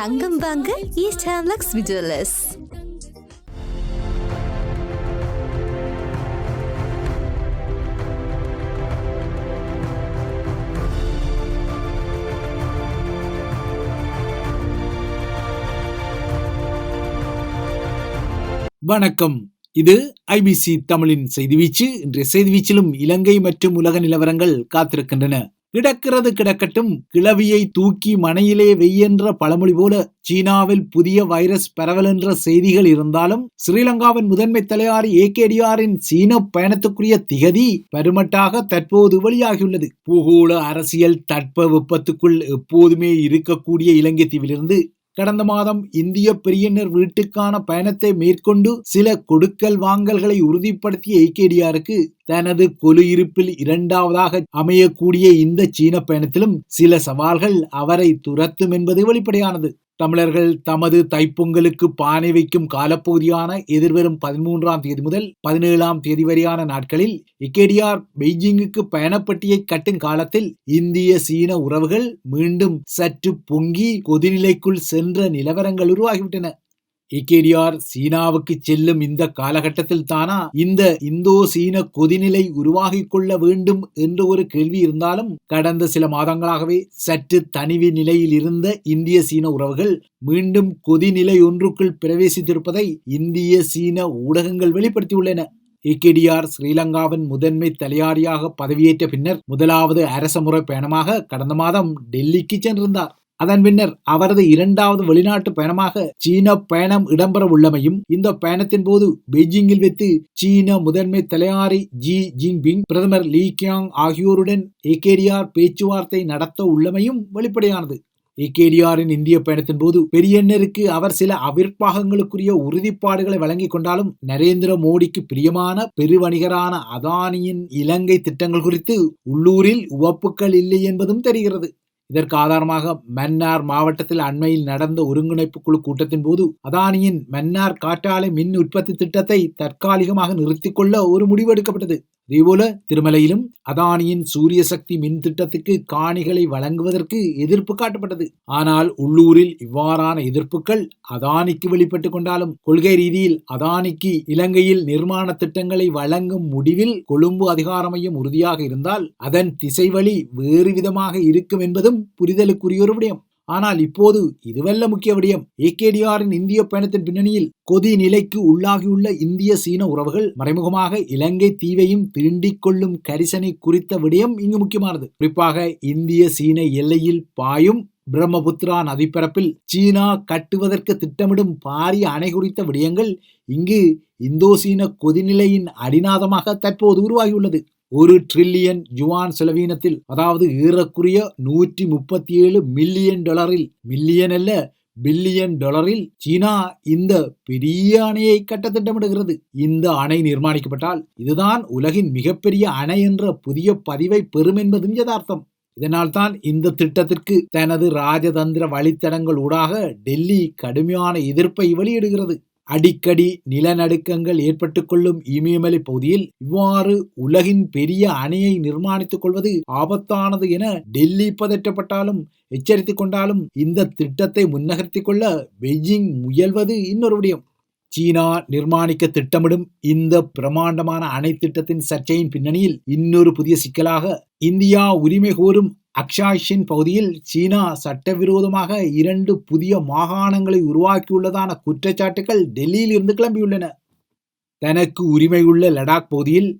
தங்கம் வாங்க ஈஸ்ட் ஹேம்லக்ஸ் விஜுவலர்ஸ் வணக்கம். இது ஐபிசி தமிழின் செய்தி வீச்சு. இன்றைய செய்தி வீச்சிலும் இலங்கை மற்றும் உலக நிலவரங்கள் காத்திருக்கின்றன. கிடக்கிறது கிடக்கட்டும் கிளவியை தூக்கி மனையிலே வெய்யென்ற பழமொழி போல சீனாவில் புதிய வைரஸ் பரவல் என்ற செய்திகள் இருந்தாலும் ஸ்ரீலங்காவின் முதன்மை தலையாரி ஏகேடிஆரின் சீன பயணத்துக்குரிய திகதி பருமட்டாக தற்போது வெளியாகியுள்ளது. பூகோள அரசியல் தட்ப வெப்பத்துக்குள் எப்போதுமே இருக்கக்கூடிய இலங்கை தீவிலிருந்து கடந்த மாதம் இந்திய பெரியனர் வீட்டுக்கான பயணத்தை மேற்கொண்டு சில கொடுக்கல் வாங்கல்களை உறுதிப்படுத்திய ஏகேடிஆருக்கு தனது கொலு இருப்பில் இரண்டாவதாக அமையக்கூடிய இந்த சீன பயணத்திலும் சில சவால்கள் அவரை துரத்தும் என்பது வெளிப்படையானது. தமிழர்கள் தமது தைப்பொங்கலுக்கு பானை வைக்கும் காலப்பகுதியான எதிர்வரும் பதிமூன்றாம் தேதி முதல் பதினேழாம் தேதி வரையான நாட்களில் இக்கேடியார் பெய்ஜிங்குக்கு பயணப்பட்டியை கட்டும் காலத்தில் இந்திய சீன உறவுகள் மீண்டும் சற்று பொங்கி கொதிநிலைக்குள் சென்ற நிலவரங்கள் உருவாகிவிட்டன. இக்கேடியார் சீனாவுக்கு செல்லும் இந்த காலகட்டத்தில் தானா? இந்த இந்தோ சீன கொதிநிலை உருவாகிக் கொள்ள வேண்டும் என்ற ஒரு கேள்வி இருந்தாலும் கடந்த சில மாதங்களாகவே சற்று தனிவு நிலையில் இருந்த இந்திய சீன உறவுகள் மீண்டும் கொதிநிலை ஒன்றுக்குள் பிரவேசித்திருப்பதை இந்திய சீன ஊடகங்கள் வெளிப்படுத்தியுள்ளன. ஏகேடிஆர் ஸ்ரீலங்காவின் முதன்மை தலையாரியாக பதவியேற்ற பின்னர் முதலாவது அரசமுறை பயணமாக கடந்த மாதம் டெல்லிக்கு சென்றிருந்தார். அதன் பின்னர் அவரது இரண்டாவது வெளிநாட்டு பயணமாக சீன பயணம் இடம்பெற உள்ளமையும் இந்த பயணத்தின் போது பெய்ஜிங்கில் வைத்து சீன முதன்மை தலையாரி ஜி ஜின்பிங் பிரதமர் லீ கியாங் ஆகியோருடன் ஏகேடிஆர் பேச்சுவார்த்தை நடத்த உள்ளமையும் வெளிப்படையானது. ஏகேடிஆரின் இந்திய பயணத்தின் போது பெரியண்ணருக்கு அவர் சில அவிர்ப்பாகங்களுக்குரிய உறுதிப்பாடுகளை வழங்கி கொண்டாலும் நரேந்திர மோடிக்கு பிரியமான பெருவணிகரான அதானியின் இலங்கை திட்டங்கள் குறித்து உள்ளூரில் உவப்புகள் இல்லை என்பதும் தெரிகிறது. இதற்கு ஆதாரமாக மன்னார் மாவட்டத்தில் அண்மையில் நடந்த ஒருங்கிணைப்பு குழு கூட்டத்தின் போது அதானியின் மன்னார் காற்றாலை மின் உற்பத்தி திட்டத்தை தற்காலிகமாக நிறுத்திக்கொள்ள ஒரு முடிவு எடுக்கப்பட்டது. அதேபோல திருமலையிலும் அதானியின் சூரிய சக்தி மின் திட்டத்துக்கு காணிகளை வழங்குவதற்கு எதிர்ப்பு காட்டப்பட்டது. ஆனால் உள்ளூரில் இவ்வாறான எதிர்ப்புகள் அதானிக்கு வெளிப்பட்டு கொண்டாலும் கொள்கை ரீதியில் அதானிக்கு இலங்கையில் நிர்மாண திட்டங்களை வழங்கும் முடிவில் கொழும்பு அதிகார மையம் உறுதியாக இருந்தால் அதன் திசைவழி வேறு விதமாக இருக்கும் என்பதும் புரிதலுக்குரிய ஒரு விடயம். ஆனால் இப்போது இதுவல்ல முக்கிய விடயம். ஏகேடிஆரின் இந்திய பயணத்தின் பின்னணியில் கொதி நிலைக்கு உள்ளாகியுள்ள இந்திய சீன உறவுகள் மறைமுகமாக இலங்கை தீவையும் தீண்டிக் கொள்ளும் கரிசனை குறித்த விடயம் இங்கு முக்கியமானது. குறிப்பாக இந்திய சீன எல்லையில் பாயும் பிரம்மபுத்திரா நதிப்பரப்பில் சீனா கட்டுவதற்கு திட்டமிடும் பாரிய அணை குறித்த விடயங்கள் இங்கு இந்தோ சீன கொதிநிலையின் அடிநாதமாக தற்போது உருவாகியுள்ளது. ஒரு ட்ரில்லியன் ஜுவான் செலவீனத்தில் அதாவது ஏறக்குறைய நூற்றி முப்பத்தி ஏழு மில்லியன் டாலரில் மில்லியன் அல்ல பில்லியன் டாலரில் சீனா இந்த பெரிய அணையை கட்ட திட்டமிடுகிறது இந்த அணை நிர்மாணிக்கப்பட்டால் இதுதான் உலகின் மிகப்பெரிய அணை என்ற புதிய பதிவை பெறும் என்பதும் யதார்த்தம். இதனால்தான் இந்த திட்டத்திற்கு தனது ராஜதந்திர வழித்தடங்கள் ஊடாக டெல்லி கடுமையான எதிர்ப்பை வெளியிடுகிறது. அடிக்கடி நிலநடுக்கங்கள் ஏற்பட்டுக் கொள்ளும் இமயமலை பகுதியில் இவ்வாறு உலகின் பெரிய அணையை நிர்மாணித்துக் கொள்வது ஆபத்தானது என டெல்லி பதற்றப்பட்டாலும் எச்சரித்துக் கொண்டாலும் இந்த திட்டத்தை முன்னகர்த்தி கொள்ள பெய்ஜிங் முயல்வது இன்னொரு விடயம். சீனா நிர்மாணிக்க திட்டமிடும் இந்த பிரமாண்டமான அணை திட்டத்தின் சர்ச்சையின் பின்னணியில் இன்னொரு புதிய சிக்கலாக இந்தியா உரிமை கோரும் அக்ஷாய்ஷின் பகுதியில் சீனா சட்டவிரோதமாக இரண்டு புதிய மாகாணங்களை உருவாக்கியுள்ளதான குற்றச்சாட்டுகள் டெல்லியில் இருந்து கிளம்பியுள்ளன. தனக்கு உரிமையுள்ள லடாக் பகுதியில்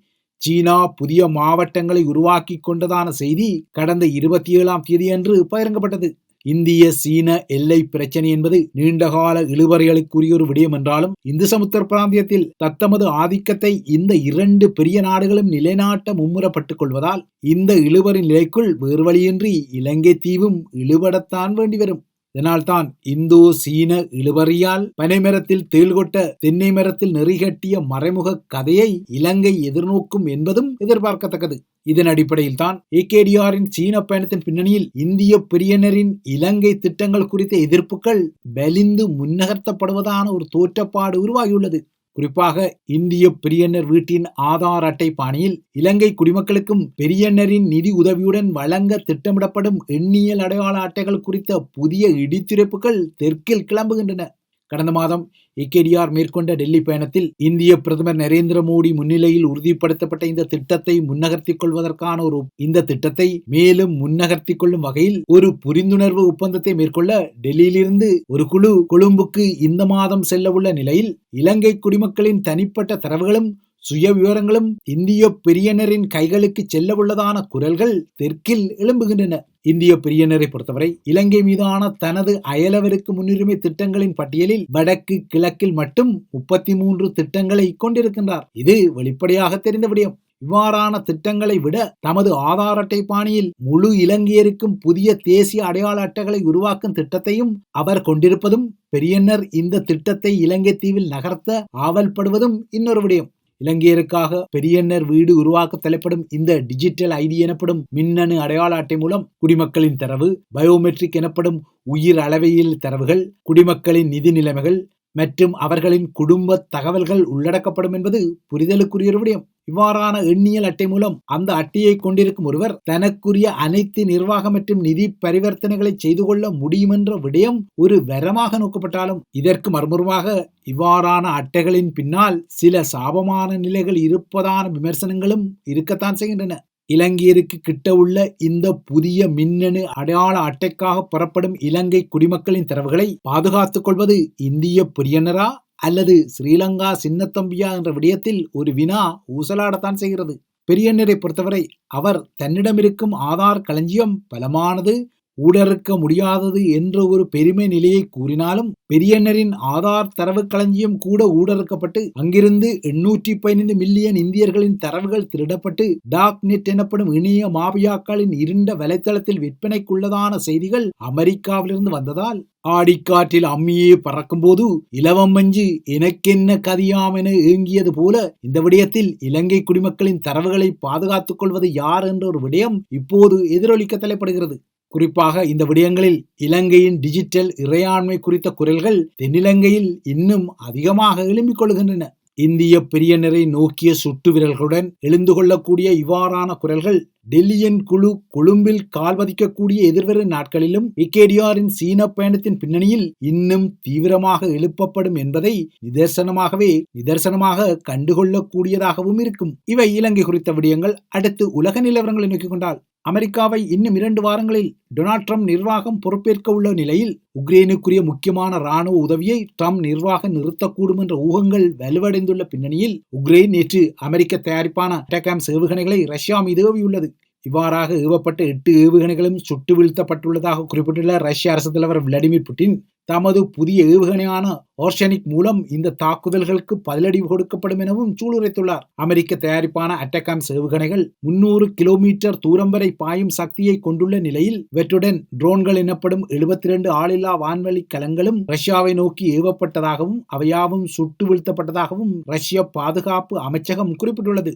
சீனா புதிய மாவட்டங்களை உருவாக்கி கொண்டதான செய்தி கடந்த இருபத்தி ஏழாம் தேதியன்று பகிரங்கப்பட்டது. இந்திய சீன எல்லை பிரச்சனை என்பது நீண்டகால இழுவறைகளுக்குரிய ஒரு விடயம் என்றாலும் இந்து சமுத்திர பிராந்தியத்தில் தத்தமது ஆதிக்கத்தை இந்த இரண்டு பெரிய நாடுகளும் நிலைநாட்ட மும்முரப்பட்டுக் கொள்வதால் இந்த இழுவரி நிலைக்குள் வேறு வழியின்றி இலங்கை தீவும் இழுபடத்தான் வேண்டி வரும். இதனால்தான் இந்தோ சீன இழுவறியால் பனைமரத்தில் தேள் கொட்ட தென்னை மரத்தில் நெறிகட்டிய மறைமுக கதையை இலங்கை எதிர்நோக்கும் என்பதும் எதிர்பார்க்கத்தக்கது. இதன் அடிப்படையில் தான் ஏகேடிஆரின் சீன பயணத்தின் பின்னணியில் இந்திய பிரியனரின் இலங்கை திட்டங்கள் குறித்த எதிர்ப்புகள் பலிந்து முன்னகர்த்தப்படுவதான ஒரு தோற்றப்பாடு உருவாகியுள்ளது. குறிப்பாக இந்திய பிரியனர் வீட்டின் ஆதார் அட்டை பாணியில் இலங்கை குடிமக்களுக்கும் பெரியனரின் நிதி உதவியுடன் வழங்க திட்டமிடப்படும் எண்ணியல் அடையாள அட்டைகள் குறித்த புதிய இடித்துரைப்புகள் தெற்கில் கிளம்புகின்றன. கடந்த மாதம் இக்கேடிஆர் மேற்கொண்ட டெல்லி பயணத்தில் இந்திய பிரதமர் நரேந்திர மோடி முன்னிலையில் உறுதிப்படுத்தப்பட்ட இந்த திட்டத்தை முன்னகர்த்திக் கொள்வதற்கான ஒரு இந்த திட்டத்தை மேலும் முன்னகர்த்திக் கொள்ளும் வகையில் ஒரு புரிந்துணர்வு ஒப்பந்தத்தை மேற்கொள்ள டெல்லியிலிருந்து ஒரு குழு கொழும்புக்கு இந்த மாதம் செல்ல உள்ள நிலையில் இலங்கை குடிமக்களின் தனிப்பட்ட தரவுகளும் சுய விவரங்களும் இந்திய பெரியனரின் கைகளுக்கு செல்லவுள்ளதான குரல்கள் தெற்கில் எழும்புகின்றன. இந்திய பிரியனரை பொறுத்தவரை இலங்கை மீதான தனது அயலவருக்கு முன்னுரிமை திட்டங்களின் பட்டியலில் வடக்கு கிழக்கில் மட்டும் முப்பத்தி மூன்று திட்டங்களை கொண்டிருக்கின்றார். இது வெளிப்படையாக தெரிந்த விடயம். இவ்வாறான திட்டங்களை விட தமது ஆதார் அட்டை பாணியில் முழு இலங்கையருக்கும் புதிய தேசிய அடையாள அட்டைகளை உருவாக்கும் திட்டத்தையும் அவர் கொண்டிருப்பதும் பெரியன்னர் இந்த திட்டத்தை இலங்கை தீவில் நகர்த்த ஆவல்படுவதும் இன்னொரு விடயம். இலங்கையருக்காக பெரியன்னர் வீடு உருவாக்க தலைப்படும் இந்த டிஜிட்டல் ஐடி எனப்படும் மின்னணு அடையாள அட்டை மூலம் குடிமக்களின் தரவு பயோமெட்ரிக் எனப்படும் உயிர் அளவையில் தரவுகள் குடிமக்களின் நிதி நிலைமைகள் மற்றும் அவர்களின் குடும்ப தகவல்கள் உள்ளடக்கப்படும் என்பது புரிதலுக்குரிய விடயம். இவ்வாறான எண்ணியல் அட்டை மூலம் அந்த அட்டையை கொண்டிருக்கும் ஒருவர் தனக்குரிய அனைத்து நிர்வாக மற்றும் நிதி பரிவர்த்தனைகளை செய்து கொள்ள முடியும் என்ற விடயம் ஒரு வரமாக நோக்கப்பட்டாலும் இதற்கு மறுமுறமாக இவ்வாறான அட்டைகளின் பின்னால் சில சாபமான நிலைகள் இருப்பதான விமர்சனங்களும் இருக்கத்தான் செய்கின்றன. இலங்கையருக்கு கிட்ட உள்ள இந்த புதிய மின்னணு அடையாள அட்டைக்காக புறப்படும் இலங்கை குடிமக்களின் தரவுகளை பாதுகாத்துக் கொள்வது இந்திய பிரியனரா? அல்லது ஸ்ரீலங்கா சின்னத்தம்பியா என்ற விடயத்தில் ஒரு வினா ஊசலாடத்தான் செய்கிறது. பெரியண்ணரை பொறுத்தவரை அவர் தன்னிடமிருக்கும் ஆதார் களஞ்சியம் பலமானது ஊடறுக்க முடியாதது என்ற ஒரு பெருமை நிலையை கூறினாலும் பெரியண்ணரின் ஆதார் தரவு களஞ்சியம் கூட ஊடறுக்கப்பட்டு அங்கிருந்து எண்ணூற்றி பதினைந்து மில்லியன் இந்தியர்களின் தரவுகள் திருடப்பட்டு டாக் நெட் எனப்படும் இணைய மாபியாக்களின் இருண்ட வலைத்தளத்தில் விற்பனைக்குள்ளதான செய்திகள் அமெரிக்காவிலிருந்து வந்ததால் ஆடிக்காற்றில் அம்மியே பறக்கும்போது இலவம் மஞ்சு எனக்கென்ன கதியாம் என ஏங்கியது போல இந்த விடயத்தில் இலங்கை குடிமக்களின் தரவுகளை பாதுகாத்துக் கொள்வது யார் என்ற ஒரு விடயம் இப்போது எதிரொலிக்க தலைப்படுகிறது. குறிப்பாக இந்த விடயங்களில் இலங்கையின் டிஜிட்டல் இறையாண்மை குறித்த குரல்கள் தென்னிலங்கையில் இன்னும் அதிகமாக எழும்பிக் கொள்கின்றன. இந்திய பெரியனரை நோக்கிய சுட்டு விரல்களுடன் எழுந்து கொள்ளக்கூடிய இவ்வாறான குரல்கள் டெல்லியின் குழு கொழும்பில் கால்வதிக்கக்கூடிய எதிர்வரும் நாட்களிலும் இக்கேடிஆரின் சீன பயணத்தின் பின்னணியில் இன்னும் தீவிரமாக எழுப்பப்படும் என்பதை நிதர்சனமாகவே நிதர்சனமாக கண்டுகொள்ளக்கூடியதாகவும் இருக்கும். இவை இலங்கை குறித்த விடயங்கள். அடுத்து உலக நிலவரங்களை நோக்கிக் கொண்டால் அமெரிக்காவை இன்னும் இரண்டு வாரங்களில் டொனால்ட் ட்ரம்ப் நிர்வாகம் பொறுப்பேற்க உள்ள நிலையில் உக்ரைனுக்குரிய முக்கியமான ராணுவ உதவியை ட்ரம்ப் நிர்வாகம் நிறுத்தக்கூடும் என்ற ஊகங்கள் வலுவடைந்துள்ள பின்னணியில் உக்ரைன் நேற்று அமெரிக்க தயாரிப்பான டேகாம் ஏவுகணைகளை ரஷ்யா மீது ஏவியுள்ளது. இவ்வாறாக ஏவப்பட்ட எட்டு ஏவுகணைகளும் சுட்டு வீழ்த்தப்பட்டுள்ளதாக குறிப்பிட்டுள்ள ரஷ்ய அரசு தலைவர் விளாடிமிர் புட்டின் தமது புதிய ஏவுகணையான ஓர்ஷனிக் மூலம் இந்த தாக்குதல்களுக்கு பதிலடி கொடுக்கப்படும் எனவும் சூளுரைத்துள்ளார். அமெரிக்க தயாரிப்பான அட்டகாம்ஸ் ஏவுகணைகள் முன்னூறு கிலோமீட்டர் தூரம் வரை பாயும் சக்தியை கொண்டுள்ள நிலையில் இவற்றுடன் ட்ரோன்கள் எனப்படும் எழுபத்தி இரண்டு ஆளில்லா வான்வழி கலங்களும் ரஷ்யாவை நோக்கி ஏவப்பட்டதாகவும் அவையாவும் சுட்டு வீழ்த்தப்பட்டதாகவும் ரஷ்ய பாதுகாப்பு அமைச்சகம் குறிப்பிட்டுள்ளது.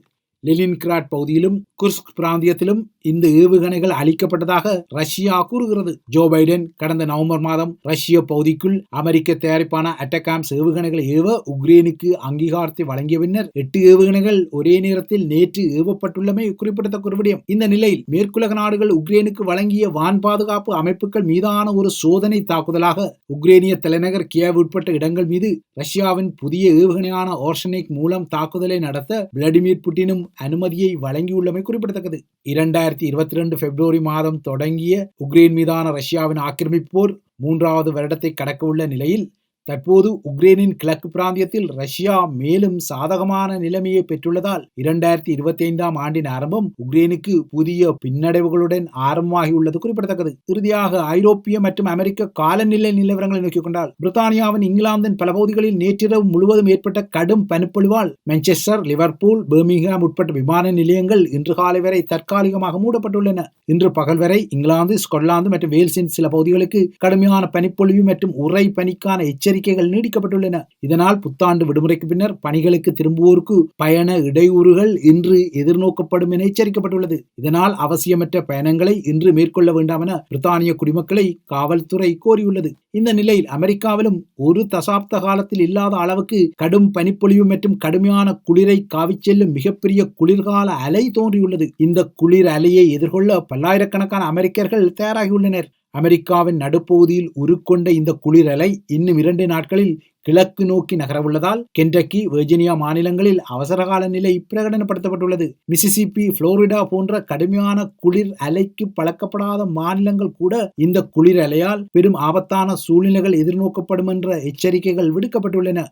லெலின்கிராட் பகுதியிலும் குர்ஸ்க் பிராந்தியத்திலும் இந்த ஏவுகணைகள் அளிக்கப்பட்டதாக ரஷ்யா கூறுகிறது. ஜோ பைடன் கடந்த நவம்பர் மாதம் ரஷ்ய பகுதிக்குள் அமெரிக்க தயாரிப்பான அட்டகாம்ஸ் ஏவுகணைகளை ஏவ உக்ரைனுக்கு அங்கீகாரத்தை வழங்கிய பின்னர் எட்டு ஏவுகணைகள் ஒரே நேரத்தில் நேற்று ஏவப்பட்டுள்ளமை குறிப்பிடத்தக்க ஒரு விடயம். இந்த நிலையில் மேற்குலக நாடுகள் உக்ரைனுக்கு வழங்கிய வான் பாதுகாப்பு அமைப்புகள் மீதான ஒரு சோதனை தாக்குதலாக உக்ரைனிய தலைநகர் கியவ் உட்பட்ட இடங்கள் மீது ரஷ்யாவின் புதிய ஏவுகணையான ஓர்ஷனிக் மூலம் தாக்குதலை நடத்த விளாடிமிர் புட்டினும் அனுமதியை வழங்கியுள்ளமை குறிப்பிடத்தக்கது. இரண்டாயிரத்தி இருபத்தி ரெண்டு பிப்ரவரி மாதம் தொடங்கிய உக்ரைன் மீதான ரஷ்யாவின் ஆக்கிரமிப்பு போர் மூன்றாவது வருடத்தை கடக்கவுள்ள நிலையில் தற்போது உக்ரைனின் கிழக்கு பிராந்தியத்தில் ரஷ்யா மேலும் சாதகமான நிலைமையை பெற்றுள்ளதால் இரண்டாயிரத்தி இருபத்தி ஐந்தாம் ஆண்டின் ஆரம்பம் உக்ரைனுக்கு புதிய பின்னடைவுகளுடன் ஆரம்பமாகியுள்ளது குறிப்பிடத்தக்கது. இறுதியாக ஐரோப்பிய மற்றும் அமெரிக்க காலநிலை நிலவரங்களை நோக்கிக் கொண்டால் பிரித்தானியாவின் இங்கிலாந்தின் பல பகுதிகளில் நேற்றிரவு முழுவதும் ஏற்பட்ட கடும் பனிப்பொழிவால் மான்செஸ்டர் லிவர்பூல் பெர்மிங்ஹாம் உட்பட்ட விமான நிலையங்கள் இன்று காலை வரை தற்காலிகமாக மூடப்பட்டுள்ளன. இன்று பகல் வரை இங்கிலாந்து ஸ்கொட்லாந்து மற்றும் வேல்ஸின் சில பகுதிகளுக்கு கடுமையான பனிப்பொழிவு மற்றும் உறை பனிக்கான எச்சரிக்கை எச்சரிக்கைகள் நீடிக்கப்பட்டுள்ளன. இதனால் புத்தாண்டு விடுமுறைக்கு பின்னர் பணிகளுக்கு திரும்புவோருக்கு பயண இடையூறுகள் இன்று எதிர்நோக்கப்படும் என எச்சரிக்கப்பட்டுள்ளது. இதனால் அவசியமற்ற பயணங்களை இன்று மேற்கொள்ள வேண்டாம் என பிரித்தானிய குடிமக்களை காவல்துறை கோரியுள்ளது. இந்த நிலையில் அமெரிக்காவிலும் ஒரு தசாப்த காலத்தில் இல்லாத அளவுக்கு கடும் பனிப்பொழிவு மற்றும் கடுமையான குளிரை காவிச் செல்லும் மிகப்பெரிய குளிர்கால அலை தோன்றியுள்ளது. இந்த குளிர் அலையை எதிர்கொள்ள பல்லாயிரக்கணக்கான அமெரிக்கர்கள் தயாராகியுள்ளனர். அமெரிக்காவின் நடுப்பகுதியில் உருக்கொண்ட இந்த குளிர் அலை இன்னும் இரண்டு நாட்களில் கிழக்கு நோக்கி நகரவுள்ளதால் கென்டக்கி வெர்ஜினியா மாநிலங்களில் அவசரகால நிலை பிரகடனப்படுத்தப்பட்டுள்ளது. மிசிசிப்பி புளோரிடா போன்ற கடுமையான குளிர் அலைக்கு பழக்கப்படாத மாநிலங்கள் கூட இந்த குளிர் அலையால் பெரும் ஆபத்தான சூழ்நிலைகள் எதிர்நோக்கப்படும் என்ற எச்சரிக்கைகள் விடுக்கப்பட்டுள்ளன.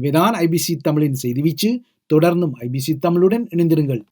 இவைதான் ஐபிசி தமிழின் செய்தி வீச்சு. தொடர்ந்தும் ஐபிசி தமிழுடன் இணைந்திருங்கள்.